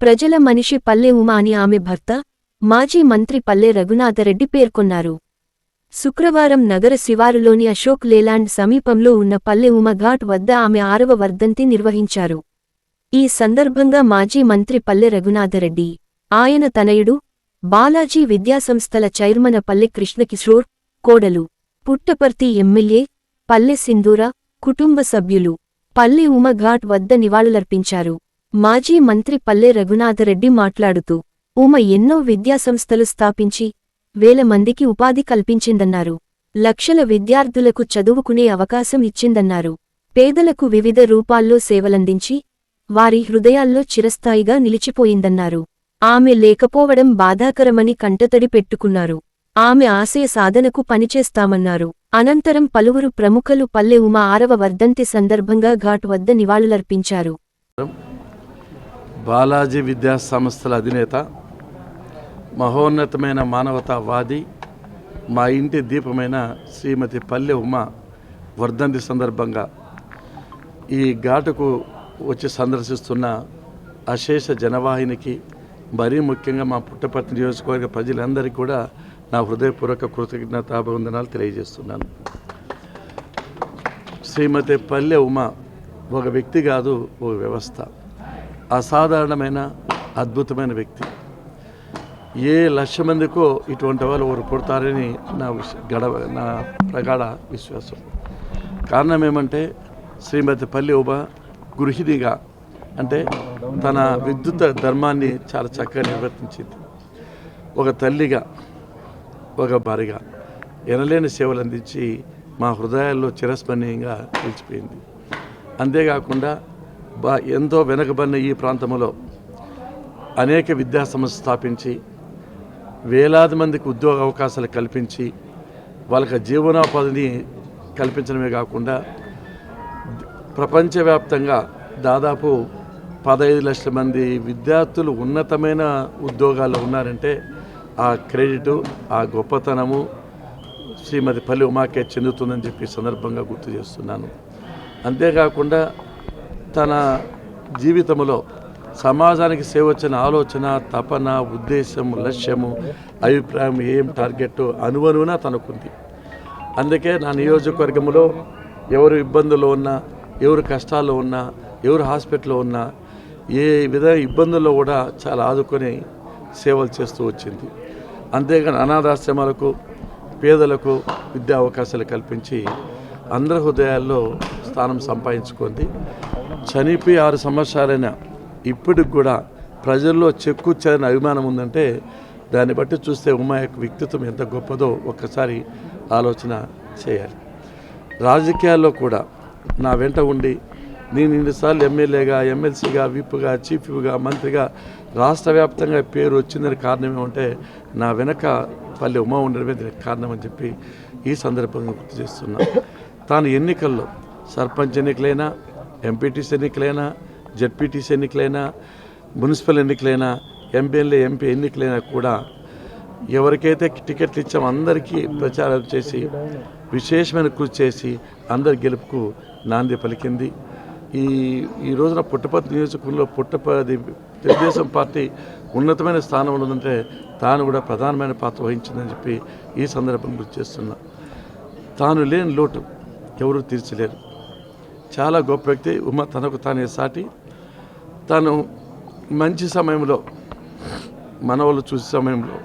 ప్రజల మనిషి పల్లె ఉమా అని ఆమె భర్త మాజీ మంత్రి పల్లె రఘునాథరెడ్డి పేర్కొన్నారు. శుక్రవారం నగర శివారులోని అశోక్ లేలాండ్ సమీపంలో ఉన్న పల్లె ఉమ ఘాట్ వద్ద ఆమె ఆరవ వర్ధంతి నిర్వహించారు. ఈ సందర్భంగా మాజీ మంత్రి పల్లె రఘునాథరెడ్డి ఆయన తనయుడు బాలాజీ విద్యాసంస్థల చైర్మన్ పల్లె కృష్ణకిషోర్ కోడలు పుట్టపర్తి ఎమ్మెల్యే పల్లె సింధూర కుటుంబ సభ్యులు పల్లె ఉమ ఘాట్ వద్ద నివాళులర్పించారు. మాజీ మంత్రి పల్లె రఘునాథరెడ్డి మాట్లాడుతూ ఉమ ఎన్నో విద్యాసంస్థలు స్థాపించి వేల మందికి ఉపాధి కల్పించిందన్నారు. లక్షల విద్యార్థులకు చదువుకునే అవకాశం ఇచ్చిందన్నారు. పేదలకు వివిధ రూపాల్లో సేవలందించి వారి హృదయాల్లో చిరస్థాయిగా నిలిచిపోయిందన్నారు. ఆమె లేకపోవడం బాధాకరమని కంటతడి పెట్టుకున్నారు. ఆమె ఆశయ సాధనకు పనిచేస్తామన్నారు. అనంతరం పలువురు ప్రముఖులు పల్లె ఉమ ఆరవ వర్ధంతి సందర్భంగా ఘాట్ వద్ద నివాళులర్పించారు. బాలాజీ విద్యా సంస్థల అధినేత మహోన్నతమైన మానవతావాది మా ఇంటి దీపమైన శ్రీమతి పల్లె ఉమ వర్ధంతి సందర్భంగా ఈ ఘాటుకు వచ్చి సందర్శిస్తున్న అశేష జనవాహినికి మరీ ముఖ్యంగా మా పుట్టపర్తి నియోజకవర్గ ప్రజలందరికీ కూడా నా హృదయపూర్వక కృతజ్ఞతాభివందనాలు తెలియజేస్తున్నాను. శ్రీమతి పల్లె ఉమ ఒక వ్యక్తి కాదు ఒక వ్యవస్థ. అసాధారణమైన అద్భుతమైన వ్యక్తి. ఏ లక్ష మందికో ఇటువంటి వాళ్ళు వారు పుడతారని నా విష గడవ నా ప్రగాఢ విశ్వాసం. కారణం ఏమంటే శ్రీమతి పల్లి ఉమ గృహిణిగా అంటే తన విద్యుత్ ధర్మాన్ని చాలా చక్కగా నిర్వర్తించింది. ఒక తల్లిగా ఒక భార్యగా ఎనలేని సేవలు అందించి మా హృదయాల్లో చిరస్మరణీయంగా నిలిచిపోయింది. అంతేకాకుండా ఎంతో వెనకబడిన ఈ ప్రాంతంలో అనేక విద్యా సంస్థ స్థాపించి వేలాది మందికి ఉద్యోగ అవకాశాలు కల్పించి వాళ్ళకి జీవనోపాధిని కల్పించడమే కాకుండా ప్రపంచవ్యాప్తంగా దాదాపు పదహైదు లక్షల మంది విద్యార్థులు ఉన్నతమైన ఉద్యోగాల్లో ఉన్నారంటే ఆ క్రెడిటు ఆ గొప్పతనము శ్రీమతి పల్లి ఉమాకే చెందుతుందని చెప్పి సందర్భంగా గుర్తు చేస్తున్నాను. అంతేకాకుండా తన జీవితంలో సమాజానికి సేవ వచ్చిన ఆలోచన తపన ఉద్దేశం లక్ష్యము అభిప్రాయం ఏం టార్గెట్ అనువనువున తనకుంది. అందుకే నా నియోజకవర్గంలో ఎవరు ఇబ్బందుల్లో ఉన్నా ఎవరు కష్టాల్లో ఉన్నా ఎవరు హాస్పిటల్లో ఉన్నా ఏ విధ ఇబ్బందుల్లో కూడా చాలా ఆదుకొని సేవలు చేస్తూ వచ్చింది. అంతేగాని అనాథాశ్రమాలకు పేదలకు విద్యా అవకాశాలు కల్పించి అందరి హృదయాల్లో స్థానం సంపాదించుకుంది. చనిపోయి ఆరు సంవత్సరాలైన ఇప్పటికి కూడా ప్రజల్లో చెక్కుచ్చారని అభిమానం ఉందంటే దాన్ని బట్టి చూస్తే ఉమా యొక్క వ్యక్తిత్వం ఎంత గొప్పదో ఒక్కసారి ఆలోచన చేయాలి. రాజకీయాల్లో కూడా నా వెంట ఉండి నేను ఇన్నిసార్లు ఎమ్మెల్యేగా ఎమ్మెల్సీగా విప్గా చీఫ్గా మంత్రిగా రాష్ట్ర వ్యాప్తంగా పేరు వచ్చిందని కారణం ఏమంటే నా వెనక పల్లె ఉమా ఉండడమే దీనికి కారణం అని చెప్పి ఈ సందర్భంగా గుర్తు చేస్తున్నా. తాను ఎన్నికల్లో సర్పంచ్ ఎన్నికలైనా ఎంపీటీసీ ఎన్నికలైనా జడ్పీటీసీ ఎన్నికలైనా మున్సిపల్ ఎన్నికలైనా ఎంపీఎల్ఏ ఎంపీ ఎన్నికలైనా కూడా ఎవరికైతే టికెట్లు ఇచ్చామో అందరికీ ప్రచారం చేసి విశేషమైన కృషి చేసి అందరి గెలుపుకు నాంది పలికింది. ఈ ఈ రోజున పుట్టపర్తి నియోజకవర్గంలో పుట్టపర్తి తెలుగుదేశం పార్టీ ఉన్నతమైన స్థానంలో ఉందంటే తాను కూడా ప్రధానమైన పాత్ర వహించిందని చెప్పి ఈ సందర్భం గుర్తు చేస్తున్నా. తాను లేని లోటు ఎవరు తీర్చలేరు. చాలా గొప్ప వ్యక్తి. ఉమ తనకు తానే సాటి. తను మంచి సమయంలో మనవాళ్ళు చూసే సమయంలో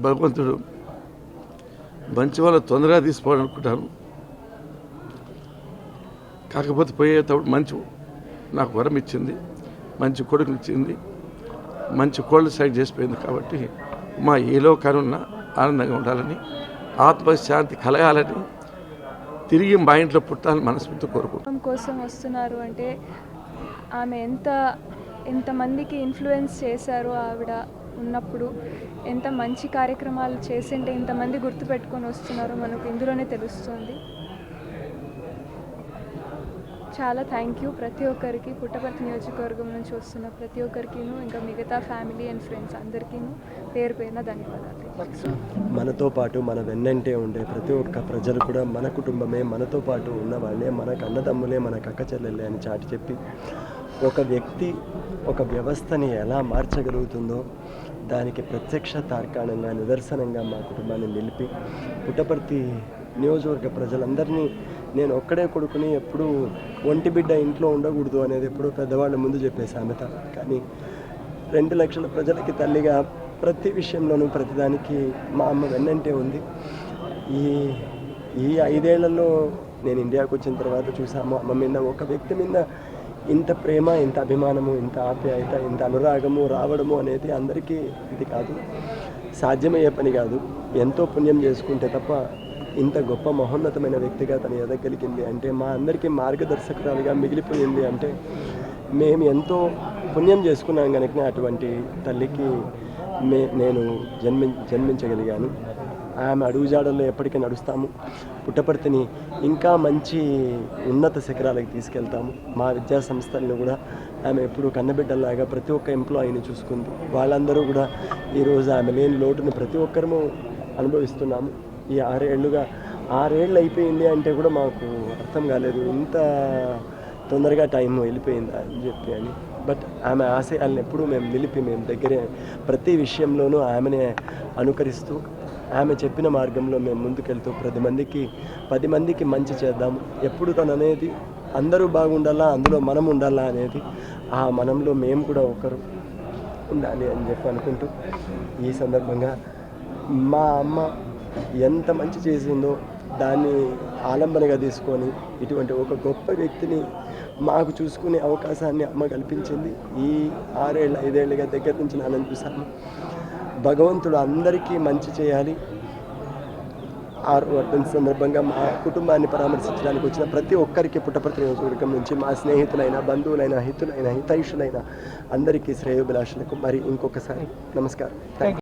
భగవంతుడు మంచి వాళ్ళు తొందరగా తీసుకోవాలని అనుకుంటాను కాకపోతే పోయేటప్పుడు మంచి నాకు వరం ఇచ్చింది. మంచి కొడుకు ఇచ్చింది. మంచి కోళ్ళు సైడ్ చేసిపోయింది కాబట్టి మా ఏలో కనున్న ఆనందంగా ఉండాలని ఆత్మశాంతి కలగాలని తిరిగి మా ఇంట్లో పుట్టాలని మనస్ఫూర్తి కోరుకుంటున్నాను కోసం వస్తున్నారు అంటే ఆమె ఎంత ఎంతమందికి ఇన్ఫ్లుయెన్స్ చేశారో ఆవిడ ఉన్నప్పుడు ఎంత మంచి కార్యక్రమాలు చేసింటే ఇంతమంది గుర్తుపెట్టుకొని వస్తున్నారో మనకు ఇందులోనే తెలుస్తుంది. చాలా థ్యాంక్ యూ ప్రతి ఒక్కరికి పుట్టపర్తి నియోజకవర్గం నుంచి వస్తున్న ప్రతి ఒక్కరికిను ఇంకా మిగతా ఫ్యామిలీ అండ్ ఫ్రెండ్స్ అందరికీను పేరు పేరున ధన్యవాదాలు. మనతో పాటు మన వెన్నంటే ఉండే ప్రతి ఒక్క ప్రజలు కూడా మన కుటుంబమే మనతో పాటు ఉన్న వాళ్ళే మనకు అన్నదమ్ములే మన కక్క చెల్లెళ్ళే అని చాటి చెప్పి ఒక వ్యక్తి ఒక వ్యవస్థని ఎలా మార్చగలుగుతుందో దానికి ప్రత్యక్ష తార్కాణంగా నిదర్శనంగా మా కుటుంబాన్ని నిలిపి పుట్టపర్తి నియోజకవర్గ ప్రజలందరినీ నేను ఒక్కడే కొడుకుని ఎప్పుడూ ఒంటి బిడ్డ ఇంట్లో ఉండకూడదు అనేది ఎప్పుడూ పెద్దవాళ్ళ ముందు చెప్పే సామెత. కానీ రెండు లక్షల ప్రజలకి తల్లిగా ప్రతి విషయంలోనూ ప్రతిదానికి మా అమ్మ వెన్నంటే ఉంది. ఈ ఈ ఐదేళ్ళలో నేను ఇండియాకు వచ్చిన తర్వాత చూసాము అమ్మ మీద ఒక వ్యక్తి మీద ఇంత ప్రేమ ఇంత అభిమానము ఇంత ఆప్యాయత ఇంత అనురాగము రావడము అనేది అందరికీ ఇది కాదు. సాధ్యమయ్యే పని కాదు. ఎంతో పుణ్యం చేసుకుంటే తప్ప ఇంత గొప్ప మహోన్నతమైన వ్యక్తిగా తను ఎదగలిగింది. అంటే మా అందరికీ మార్గదర్శకురాలుగా మిగిలిపోయింది. అంటే మేము ఎంతో పుణ్యం చేసుకున్నాం కనుక అటువంటి తల్లికి మే నేను జన్మి జన్మించగలిగాను. ఆమె అడుగుజాడల్లో ఎప్పటికీ నడుస్తాము. పుట్టపర్తిని ఇంకా మంచి ఉన్నత శిఖరాలకు తీసుకెళ్తాము. మా విద్యా సంస్థలను కూడా ఆమె ఎప్పుడు కన్నబిడ్డలాగా ప్రతి ఒక్క ఎంప్లాయీని చూసుకుంది. వాళ్ళందరూ కూడా ఈరోజు ఆమె లేని లోటును ప్రతి ఒక్కరము అనుభవిస్తున్నాము. ఈ ఆరేళ్ళుగా ఆరేళ్ళు అయిపోయింది అంటే కూడా మాకు అర్థం కాలేదు. ఇంత తొందరగా టైం వెళ్ళిపోయిందా అని చెప్పి అని. బట్ ఆమె ఆశయాలను ఎప్పుడూ మేము నిలిపి మేము దగ్గరే ప్రతి విషయంలోనూ ఆమెనే అనుకరిస్తూ ఆమె చెప్పిన మార్గంలో మేము ముందుకెళ్తూ ప్రతి మందికి పది మందికి మంచి చేద్దాం ఎప్పుడు తను అనేది అందరూ బాగుండాలా అందులో మనం ఉండాలా అనేది ఆ మనంలో మేము కూడా ఒకరు ఉండాలి అని చెప్పి అనుకుంటూ ఈ సందర్భంగా మా అమ్మ ఎంత మంచి చేసిందో దాన్ని ఆలంబనగా తీసుకొని ఇటువంటి ఒక గొప్ప వ్యక్తిని మాకు చూసుకునే అవకాశాన్ని అమ్మ కల్పించింది. ఈ ఆరేళ్ళ ఐదేళ్ళుగా దగ్గర నుంచి నేను చూశాను భగవంతుడు అందరికీ మంచి చేయాలి. ఆరు వర్ధన్ సందర్భంగా మా కుటుంబాన్ని పరామర్శించడానికి వచ్చిన ప్రతి ఒక్కరికి పుట్టపర్తి నియోజకవర్గం నుంచి మా స్నేహితులైన బంధువులైన హితులైన హితైషులైన అందరికీ శ్రేయోభిలాషులకు మరి ఇంకొకసారి నమస్కారం. Thank you